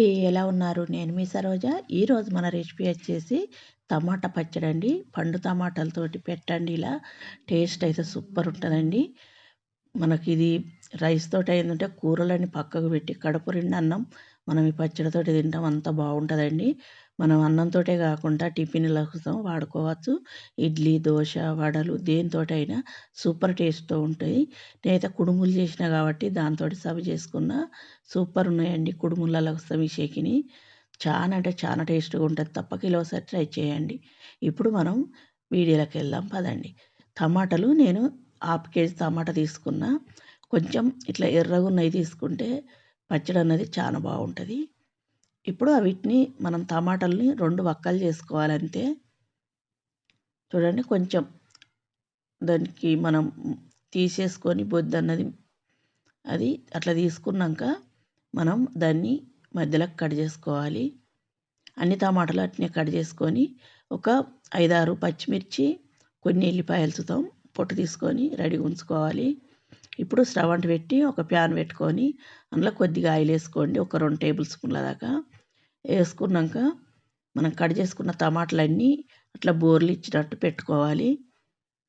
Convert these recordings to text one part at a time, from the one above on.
నమస్తే ఎలా ఉన్నారు? నేను మీ సరోజ. ఈరోజు మన రెసిపీ వచ్చేసి టమాటా పచ్చడి అండి. పండు టమాటాలతోటి పెట్టండి ఇలా. టేస్ట్ అయితే సూపర్ ఉంటుందండి. మనకి ఇది రైస్ తోటి అయిందంటే కూరలని పక్కకు పెట్టి కడుపు రెండు అన్నం మనం ఈ పచ్చడితోటి తింటాం. అంత బాగుంటుందండి. మనం అన్నంతోటే కాకుండా టిఫిన్ల కోసం వాడుకోవచ్చు. ఇడ్లీ దోశ వడలు దేనితోటైనా సూపర్ టేస్ట్తో ఉంటాయి. నేనైతే కుడుములు చేసిన కాబట్టి దాంతో సర్వ్ చేసుకున్న సూపర్ ఉన్నాయండి కుడుములలో వస్తాం ఈ షేకిని చాలా అంటే చాలా టేస్ట్గా ఉంటుంది. తప్ప కిలోసారి ట్రై చేయండి. ఇప్పుడు మనం వీడియోలోకి వెళ్దాం. పదండి. టమాటాలు నేను హాఫ్ కేజీ టమాటా తీసుకున్న. కొంచెం ఇట్లా ఎర్రగా ఉన్నవి తీసుకుంటే పచ్చడి అన్నది చాలా బాగుంటుంది. ఇప్పుడు వీటిని మనం టమాటాలని రెండు వక్కలు చేసుకోవాలంతే చూడండి కొంచెం దానికి మనం తీసేసుకొని బొద్దు అన్నది అది అట్లా తీసుకున్నాక మనం దాన్ని మధ్యలో కట్ చేసుకోవాలి. అన్ని టమాటాలు అట్నే కట్ చేసుకొని ఒక ఐదారు పచ్చిమిర్చి కొన్ని ఎల్లిపాయలు సుతం పొట్టు తీసుకొని రెడీ ఉంచుకోవాలి. ఇప్పుడు స్టవ్ అంటు పెట్టి ఒక ప్యాన్ పెట్టుకొని అందులో కొద్దిగా ఆయిల్ వేసుకోండి. ఒక రెండు టేబుల్ స్పూన్ల దాకా వేసుకున్నాక మనం కట్ చేసుకున్న టమాటాలన్నీ అట్లా బోర్లు ఇచ్చినట్టు పెట్టుకోవాలి.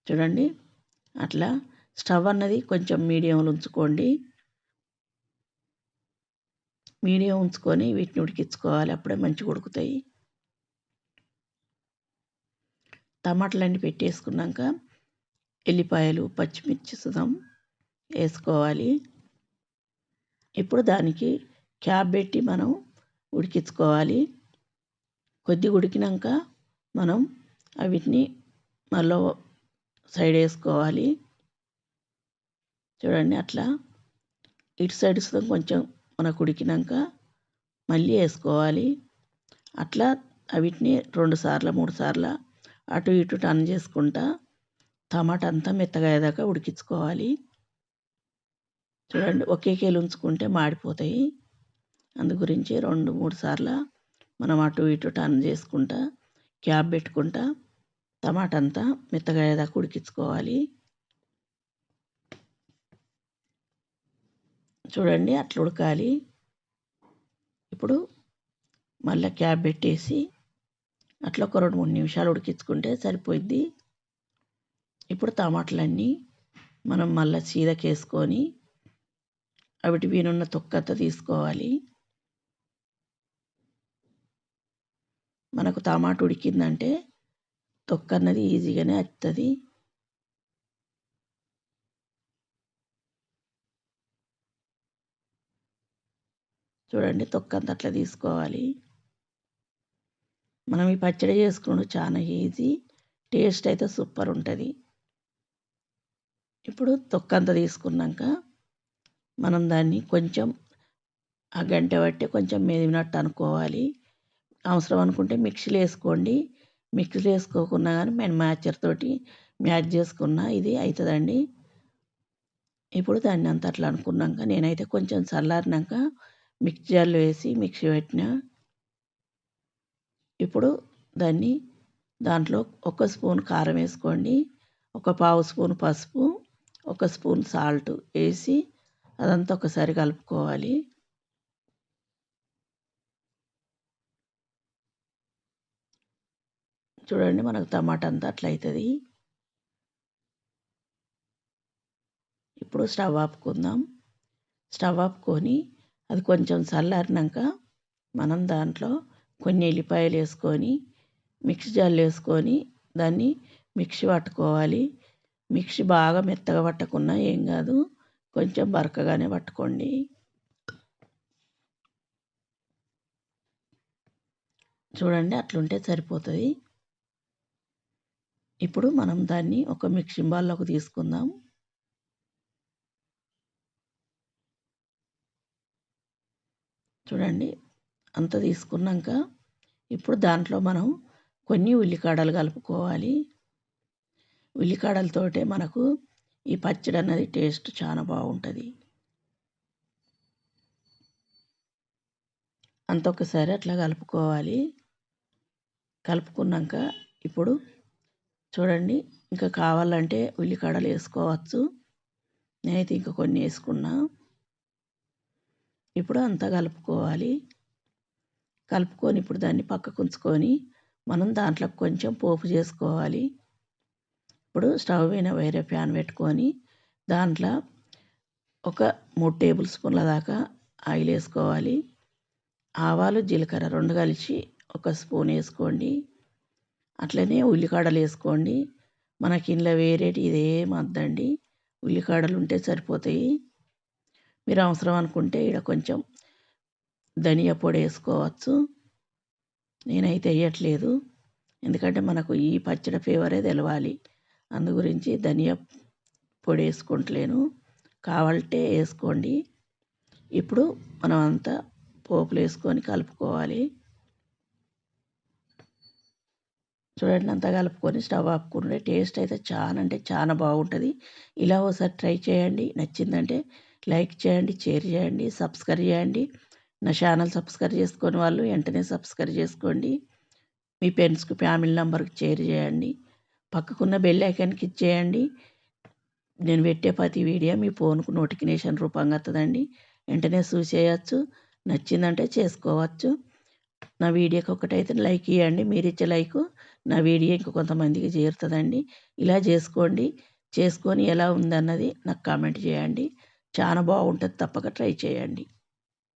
చూడండి అట్లా స్టవ్ అన్నది కొంచెం మీడియంలో ఉంచుకోండి. మీడియం ఉంచుకొని వీటిని ఉడికించుకోవాలి. అప్పుడే మంచిగా ఉడుకుతాయి. టమాటాలన్నీ పెట్టేసుకున్నాక ఎల్లిపాయలు పచ్చిమిర్చి సుదాం వేసుకోవాలి. ఇప్పుడు దానికి క్యాప్ పెట్టి మనం ఉడికించుకోవాలి. కొద్దిగా ఉడికినాక మనం వీటిని మళ్ళీ సైడ్ వేసుకోవాలి. చూడండి అట్లా ఇటు సైడ్ కొంచెం మనకు ఉడికినాక మళ్ళీ వేసుకోవాలి. అట్లా వీటిని రెండు సార్లు మూడు సార్లు అటు ఇటు టర్న్ చేసుకుంటా టమాటా అంతా మెత్తగా అయ్యేదాకా ఉడికించుకోవాలి. చూడండి ఒకే కేలు ఉంచుకుంటే మాడిపోతాయి. అందు గురించి రెండు మూడు సార్లు మనం అటు ఇటు టర్న్ చేసుకుంటా క్యాప్ పెట్టుకుంటా టమాటా అంతా మెత్తగా అయ్యేదాకా ఉడికించుకోవాలి. చూడండి అట్లా ఉడకాలి. ఇప్పుడు మళ్ళీ క్యాప్ పెట్టేసి అట్లా ఒక రెండు మూడు నిమిషాలు ఉడికించుకుంటే సరిపోద్ది ఇప్పుడు టమాటాలన్నీ మనం మళ్ళీ చీదకేసుకొని అవిటి వీనున్న తొక్కంతా తీసుకోవాలి. మనకు టమాట ఉడికిందంటే తొక్క అన్నది ఈజీగానే వస్తుంది చూడండి తొక్క అంతా అట్లా తీసుకోవాలి. మనం ఈ పచ్చడి చేసుకున్నాడు చాలా ఈజీ టేస్ట్ అయితే సూపర్ ఉంటుంది. ఇప్పుడు తొక్క తీసుకున్నాక మనం దాన్ని కొంచెం ఆ గంట బట్టి కొంచెం మెదిమినట్టు అనుకోవాలి. అవసరం అనుకుంటే మిక్సీలో వేసుకోండి. మిక్సీలో వేసుకోకున్నా కానీ మేము మ్యాచర్ తోటి మ్యాచ్ చేసుకున్నా ఇది అవుతుందండి ఇప్పుడు దాన్ని అంత అట్లా అనుకున్నాక నేనైతే కొంచెం చల్లారినాక మిక్సర్లో వేసి మిక్సీ పెట్టిన. ఇప్పుడు దాన్ని దాంట్లో ఒక స్పూన్ కారం వేసుకోండి. ఒక పావు స్పూన్ పసుపు ఒక స్పూన్ సాల్ట్ వేసి అదంతా ఒకసారి కలుపుకోవాలి. చూడండి మనకు టమాటా అంతా అట్లా అవుతుంది ఇప్పుడు స్టవ్ ఆపుకుందాం. స్టవ్ ఆపుకొని అది కొంచెం చల్లారినాక మనం దాంట్లో కొన్ని ఎల్లిపాయలు వేసుకొని మిక్సీ జార్లు వేసుకొని దాన్ని మిక్సీ పట్టుకోవాలి. మిక్సీ బాగా మెత్తగా పట్టకున్నా ఏం కాదు. కొంచెం బరకగానే పట్టుకోండి. చూడండి అట్లుంటే సరిపోతుంది. ఇప్పుడు మనం దాన్ని ఒక మిక్సింగ్ బాల్లోకి తీసుకుందాం. చూడండి అంత తీసుకున్నాక ఇప్పుడు దాంట్లో మనం కొన్ని ఉల్లికాడలు కలుపుకోవాలి. ఉల్లికాడలతోటే మనకు ఈ పచ్చడి అన్నది టేస్ట్ చాలా బాగుంటుంది. అంత ఒకసారి అట్లా కలుపుకోవాలి. కలుపుకున్నాక ఇప్పుడు చూడండి ఇంకా కావాలంటే ఉల్లికాడలు వేసుకోవచ్చు. నేనైతే ఇంకా కొన్ని వేసుకున్నా. ఇప్పుడు అంతా కలుపుకోవాలి. కలుపుకొని ఇప్పుడు దాన్ని పక్కకు ఉంచుకొని మనం దాంట్లో కొంచెం పోపు చేసుకోవాలి. ఇప్పుడు స్టవ్ పైన వేరే ప్యాన్ పెట్టుకొని దాంట్లో ఒక మూడు టేబుల్ స్పూన్ల దాకా ఆయిల్ వేసుకోవాలి. ఆవాలు జీలకర్ర రెండు కలిసి ఒక స్పూన్ వేసుకోండి. అట్లనే ఉల్లికాడలు వేసుకోండి. మనకి ఇంట్లో వేరేటి ఇదేం వద్దండి. ఉల్లికాడలు ఉంటే సరిపోతాయి. మీరు అవసరం అనుకుంటే ఇక్కడ కొంచెం ధనియా పొడి వేసుకోవచ్చు. నేనైతే వేయట్లేదు. ఎందుకంటే మనకు ఈ పచ్చడి ఫేవరే తెలవాలి. అందు గురించి ధనియా పొడి వేసుకుంటలేను. కావాలంటే వేసుకోండి. ఇప్పుడు మనం అంతా పోపులు వేసుకొని కలుపుకోవాలి. చూడండి అంతా కలుపుకొని స్టవ్ ఆపుకుంటే టేస్ట్ అయితే చాలా అంటే చాలా బాగుంటుంది. ఇలా ఒకసారి ట్రై చేయండి. నచ్చిందంటే లైక్ చేయండి షేర్ చేయండి సబ్స్క్రైబ్ చేయండి. నా ఛానల్ సబ్స్క్రైబ్ చేసుకొని వాళ్ళు వెంటనే సబ్స్క్రైబ్ చేసుకోండి. మీ ఫ్రెండ్స్కి ఫ్యామిలీ నెంబర్కి షేర్ చేయండి. పక్కకున్న బెల్ ఐకాన్కి ఇచ్చేయండి. నేను పెట్టే ప్రతి వీడియో మీ ఫోన్కు నోటిఫికేషన్ రూపంగా వస్తుందండి వెంటనే చూసేయచ్చు నచ్చిందంటే చేసుకోవచ్చు. నా వీడియోకి ఒకటైతే లైక్ ఇవ్వండి మీరు ఇచ్చే లైక్ నా వీడియో ఇంక కొంతమందికి చేరుతుందండి. ఇలా చేసుకోండి. చేసుకొని ఎలా ఉందన్నది నాకు కామెంట్ చేయండి. చాలా బాగుంటుంది. తప్పక ట్రై చేయండి.